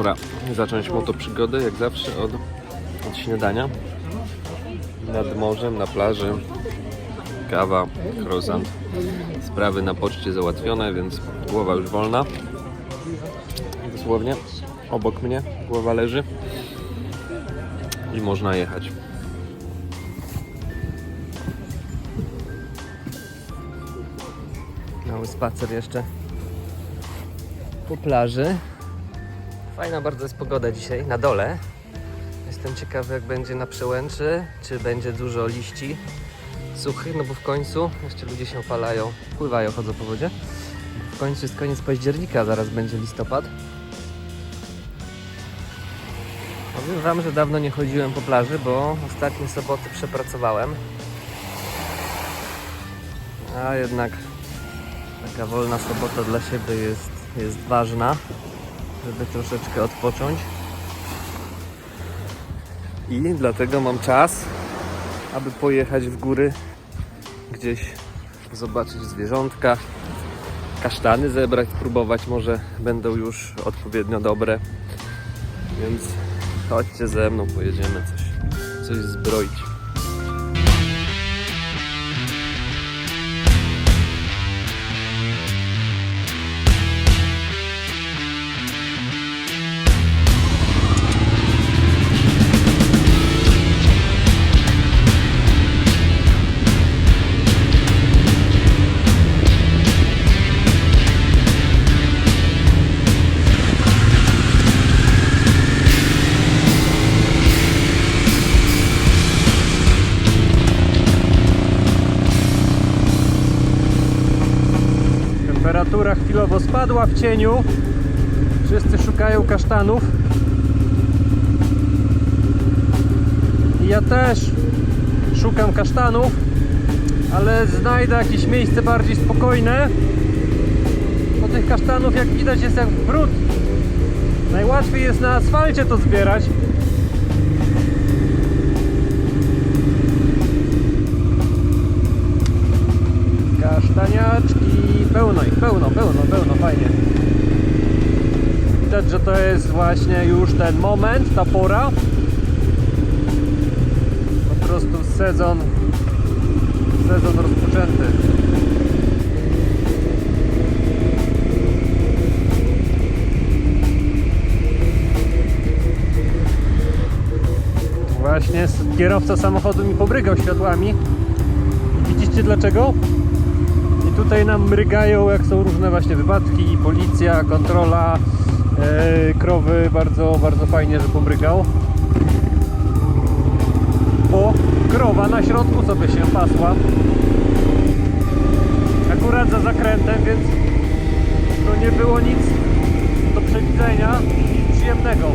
Pora zacząć motoprzygodę, jak zawsze, od, od śniadania. Nad morzem, na plaży. Kawa, croissant. Sprawy na poczcie załatwione, więc głowa już wolna. Dosłownie. Obok mnie głowa leży. I można jechać. Mały spacer jeszcze po plaży. Fajna bardzo jest pogoda dzisiaj na dole. Jestem ciekawy jak będzie na przełęczy, czy będzie dużo liści suchych, no bo w końcu jeszcze ludzie się opalają, pływają, chodzą po wodzie. W końcu jest koniec października, zaraz będzie listopad. Powiem wam, że dawno nie chodziłem po plaży, bo ostatnie soboty przepracowałem. A jednak taka wolna sobota dla siebie jest, jest ważna, żeby troszeczkę odpocząć. I dlatego mam czas, aby pojechać w góry, gdzieś zobaczyć zwierzątka, kasztany zebrać, spróbować, może będą już odpowiednio dobre. Więc chodźcie ze mną, pojedziemy coś, coś zbroić. Chwilowo spadła w cieniu. Wszyscy szukają kasztanów. I ja też szukam kasztanów, ale znajdę jakieś miejsce bardziej spokojne. Bo tych kasztanów, jak widać, jest jak brud. Najłatwiej jest na asfalcie to zbierać. Kasztaniaczki, pełno pełno, pełno, fajnie. Widać, że to jest właśnie już ten moment, ta pora. Po prostu sezon, sezon rozpoczęty. Właśnie kierowca samochodu mi pobrygał światłami. Widzicie dlaczego? Tutaj nam mrygają, jak są różne właśnie wypadki, policja, kontrola, e, krowy, bardzo, bardzo fajnie, że pomrygał. Bo krowa na środku sobie się pasła. Akurat za zakrętem, więc to nie było nic do przewidzenia, nic przyjemnego.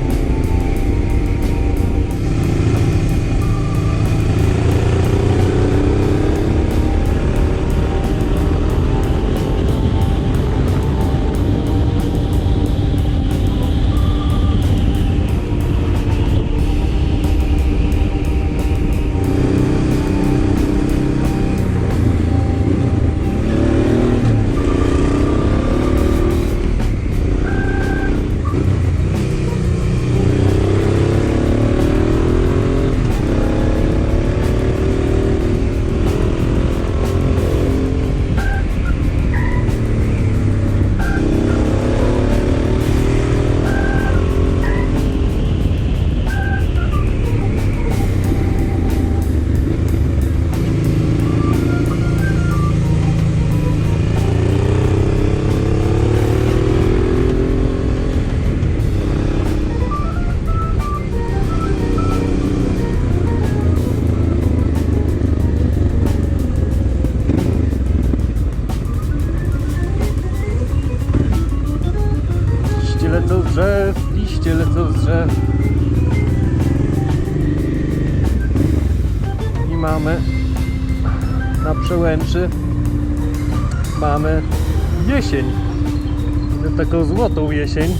przełęczy mamy jesień. Taką złotą jesień.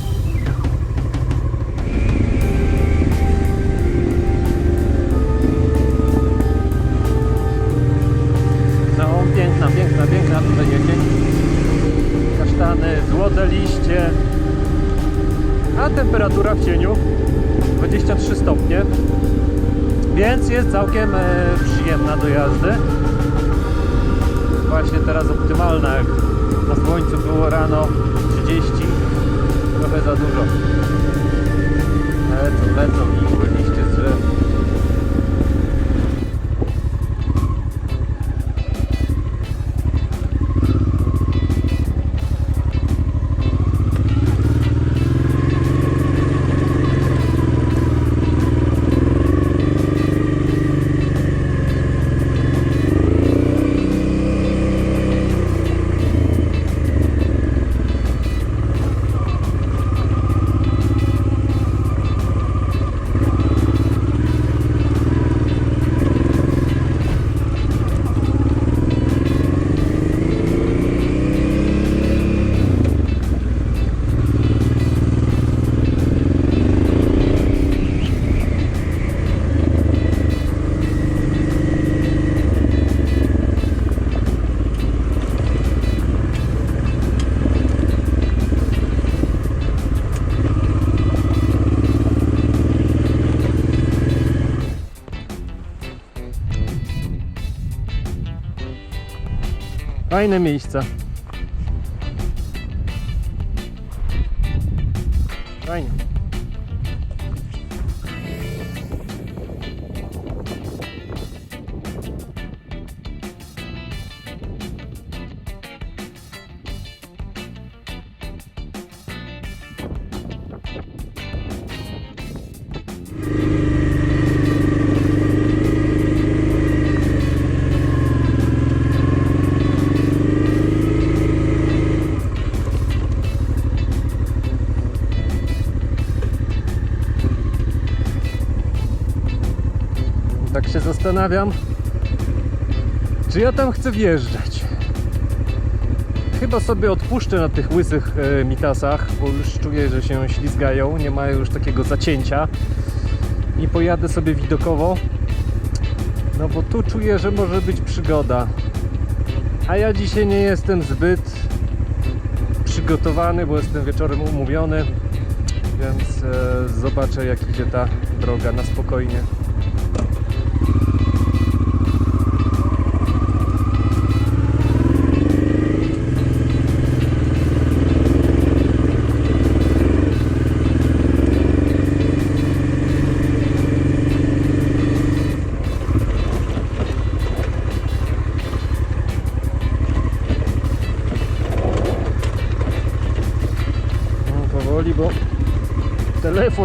No, piękna, piękna, piękna tutaj jesień. Kasztany, złote liście. A temperatura w cieniu 23 stopnie. Więc jest całkiem e, przyjemna do jazdy. Właśnie teraz optymalna, jak na słońcu było rano 30, trochę za dużo. Lecą, lecą igły, Fajne miejsca. Fajnie. Tak się zastanawiam, czy ja tam chcę wjeżdżać. Chyba sobie odpuszczę na tych łysych e, mitasach, bo już czuję, że się ślizgają, nie mają już takiego zacięcia. I pojadę sobie widokowo. No bo tu czuję, że może być przygoda. A ja dzisiaj nie jestem zbyt przygotowany, bo jestem wieczorem umówiony. Więc e, zobaczę jak idzie ta droga na spokojnie.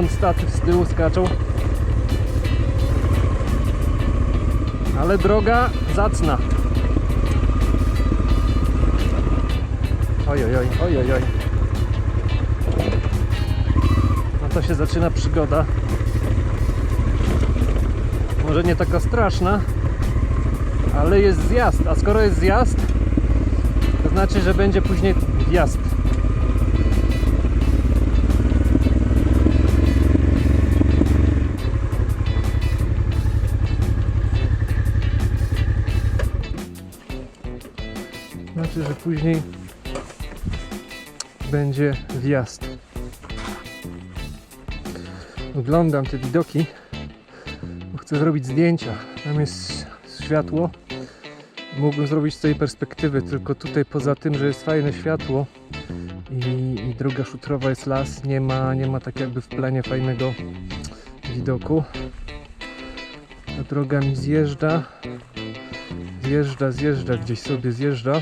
Telefon, statyw z tyłu skaczą. Ale droga zacna. Oj, oj, oj, oj, oj, oj. No to się zaczyna przygoda. Może nie taka straszna, ale jest zjazd. A skoro jest zjazd, to znaczy, że będzie później wjazd. Później będzie wjazd. Oglądam te widoki, bo chcę zrobić zdjęcia. Tam jest światło. Mógłbym zrobić z tej perspektywy, tylko tutaj poza tym, że jest fajne światło i, i droga szutrowa jest las, nie ma, nie ma tak jakby w planie fajnego widoku. Ta droga mi zjeżdża, zjeżdża, zjeżdża, gdzieś sobie zjeżdża.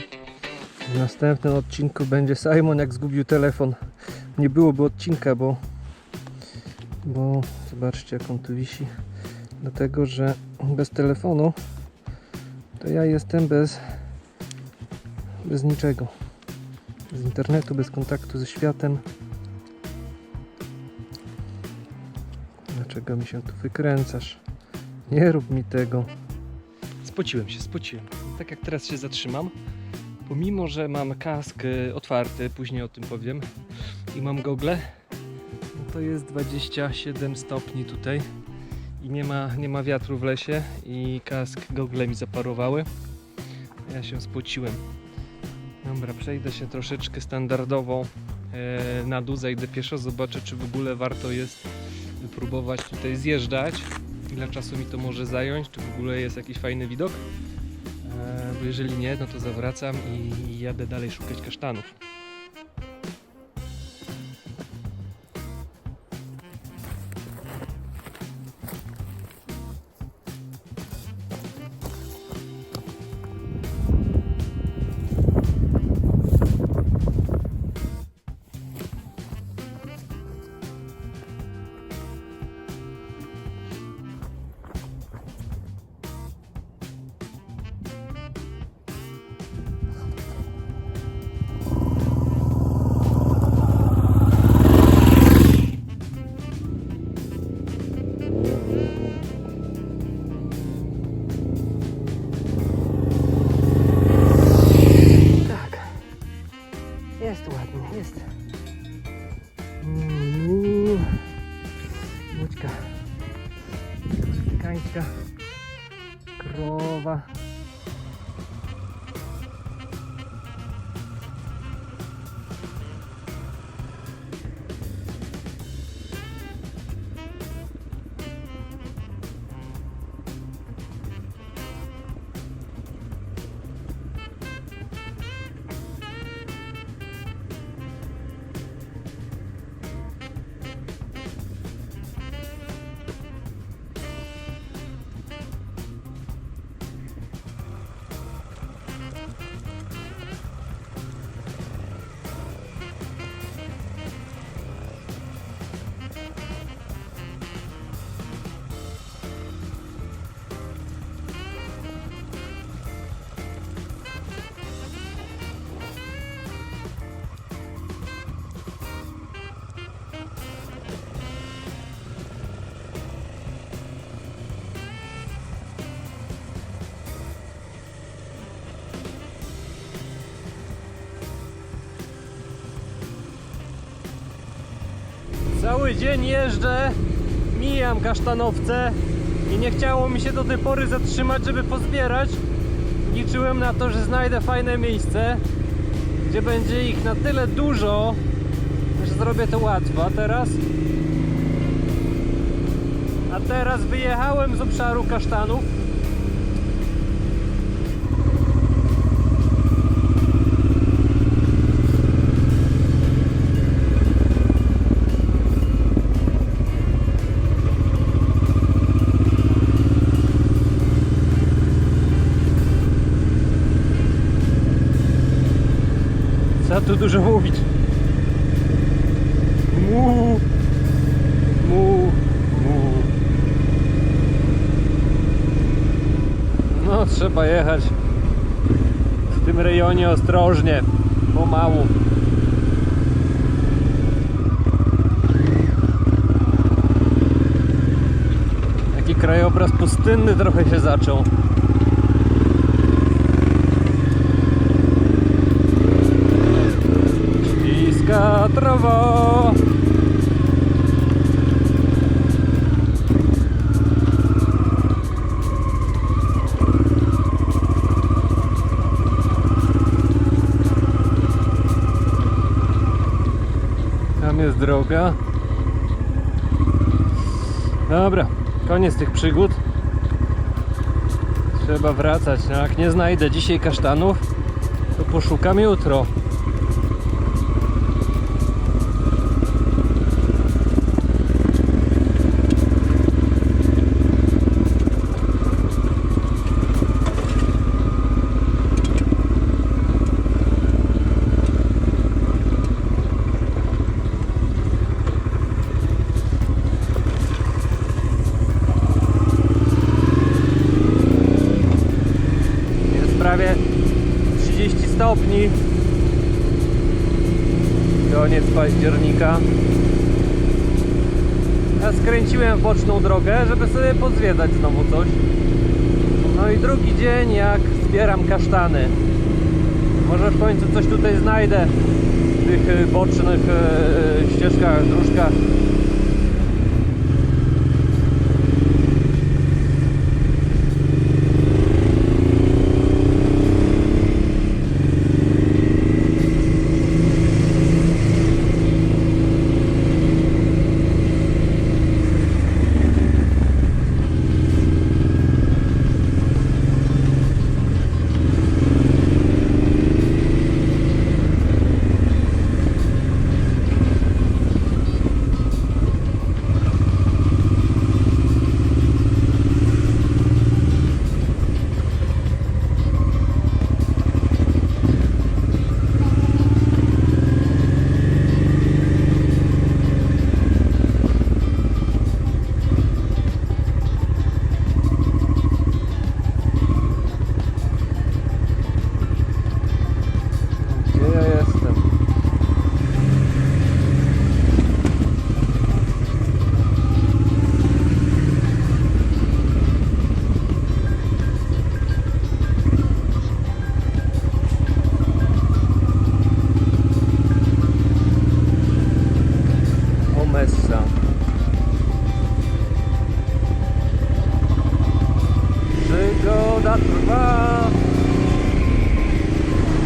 W następnym odcinku będzie Simon jak zgubił telefon. Nie byłoby odcinka, bo bo zobaczcie jak on tu wisi. Dlatego, że bez telefonu to ja jestem bez bez niczego. Bez internetu, bez kontaktu ze światem. Dlaczego mi się tu wykręcasz? Nie rób mi tego. Spociłem się, spociłem. Tak jak teraz się zatrzymam, pomimo, że mam kask y, otwarty, później o tym powiem, i mam gogle, no to jest 27 stopni tutaj i nie ma, nie ma wiatru w lesie i kask, gogle mi zaparowały. Ja się spociłem. Dobra, przejdę się troszeczkę standardowo e, na dół, zejdę pieszo, zobaczę czy w ogóle warto jest próbować tutaj zjeżdżać, ile czasu mi to może zająć, czy w ogóle jest jakiś fajny widok. Jeżeli nie, no to zawracam i jadę dalej szukać kasztanów. єсть. Бучка. Кантика. Крова. Cały dzień jeżdżę, mijam kasztanowce i nie chciało mi się do tej pory zatrzymać, żeby pozbierać. Liczyłem na to, że znajdę fajne miejsce, gdzie będzie ich na tyle dużo, że zrobię to łatwo. A teraz? A teraz wyjechałem z obszaru kasztanów. Tu dużo mówić? Mu, mu, mu. No, trzeba jechać w tym rejonie ostrożnie, pomału. Taki krajobraz pustynny trochę się zaczął. Trawa. Tam jest droga. Dobra, koniec tych przygód. Trzeba wracać. No, jak nie znajdę dzisiaj kasztanów, to poszukam jutro. Jest prawie 30 stopni. Koniec października. Ja skręciłem w boczną drogę, żeby sobie pozwiedzać znowu coś. No i drugi dzień jak zbieram kasztany. Może w końcu coś tutaj znajdę w tych y, bocznych y, ścieżkach, dróżkach. Zatrwa.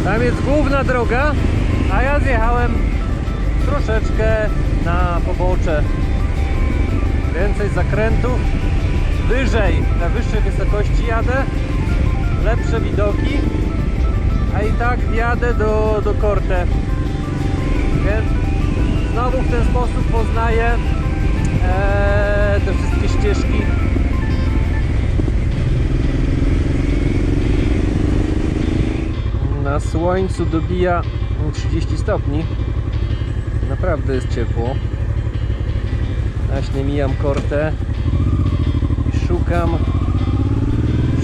Tam jest główna droga, a ja zjechałem troszeczkę na pobocze. Więcej zakrętów, wyżej, na wyższej wysokości jadę, lepsze widoki, a i tak wjadę do, do Korte. Więc znowu w ten sposób poznaję e, te wszystkie ścieżki. Słońcu dobija 30 stopni. Naprawdę jest ciepło. Właśnie mijam kortę i szukam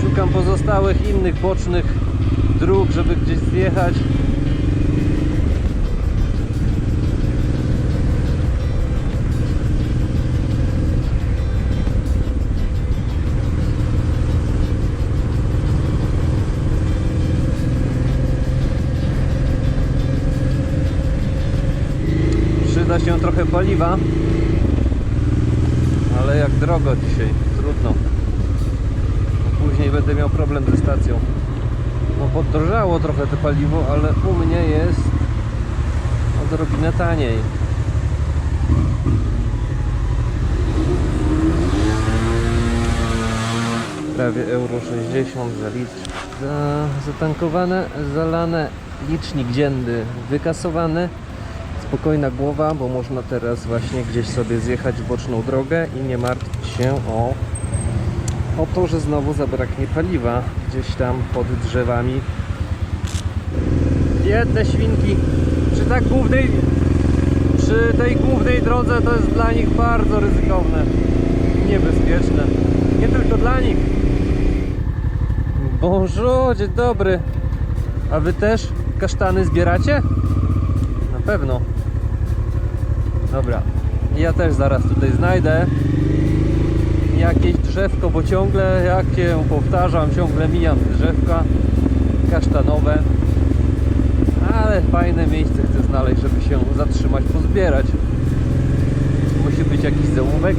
szukam pozostałych innych bocznych dróg, żeby gdzieś zjechać. Paliwa, ale jak drogo dzisiaj, trudno. No Później będę miał problem ze stacją. No podrożało trochę to paliwo, ale u mnie jest odrobinę taniej. Prawie euro 60 za litr. Za, zatankowane, zalane, licznik dzienny wykasowany. Spokojna głowa, bo można teraz właśnie gdzieś sobie zjechać w boczną drogę i nie martwić się o o to, że znowu zabraknie paliwa gdzieś tam pod drzewami. Biedne świnki. Przy tak głównej, przy tej głównej drodze to jest dla nich bardzo ryzykowne. Niebezpieczne. Nie tylko dla nich. Boże, dzień dobry. A wy też kasztany zbieracie? Na pewno. Dobra. Ja też zaraz tutaj znajdę jakieś drzewko, bo ciągle, jak się powtarzam, ciągle mijam drzewka kasztanowe. Ale fajne miejsce chcę znaleźć, żeby się zatrzymać, pozbierać. Musi być jakiś zaułek,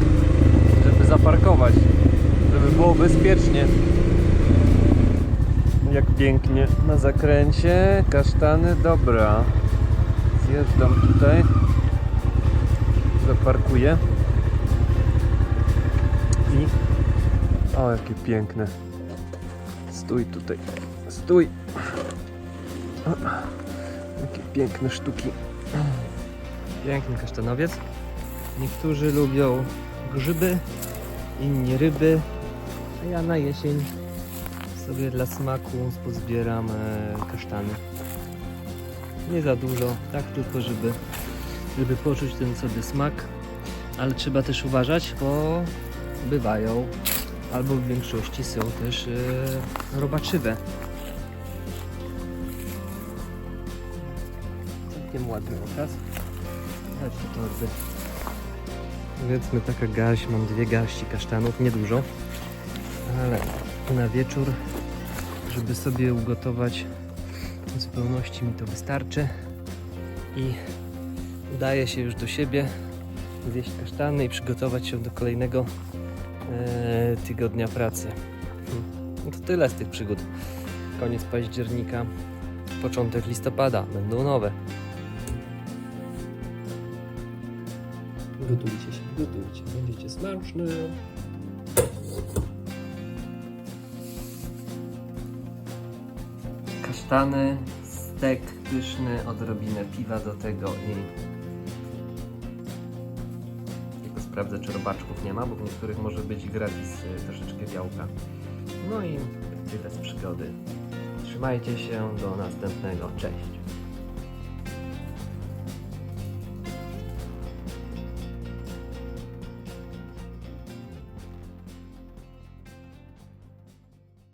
żeby zaparkować, żeby było bezpiecznie. Jak pięknie na zakręcie, kasztany, dobra. Zjeżdżam tutaj, zaparkuję. I... O, jakie piękne. Stój tutaj. Stój. O, jakie piękne sztuki. Piękny kasztanowiec. Niektórzy lubią grzyby, inni ryby, a ja na jesień sobie dla smaku pozbieram e, kasztany. Nie za dużo, tak tylko żeby, żeby poczuć ten sobie smak, ale trzeba też uważać, bo bywają, albo w większości są też e, robaczywe. Całkiem ładny obraz. Chodź do torby. Powiedzmy taka garść, mam dwie garści kasztanów, niedużo, ale na wieczór, żeby sobie ugotować w zupełności mi to wystarczy i udaję się już do siebie zjeść kasztany i przygotować się do kolejnego e, tygodnia pracy. Hmm. No to tyle z tych przygód. Koniec października, początek listopada, będą nowe. Gotujcie się, gotujcie, będziecie smaczne. Kasztany, stek pyszny, odrobinę piwa do tego i sprawdzę czy robaczków nie ma, bo w niektórych może być gratis y, troszeczkę białka. No i tyle z przygody. Trzymajcie się, do następnego, cześć.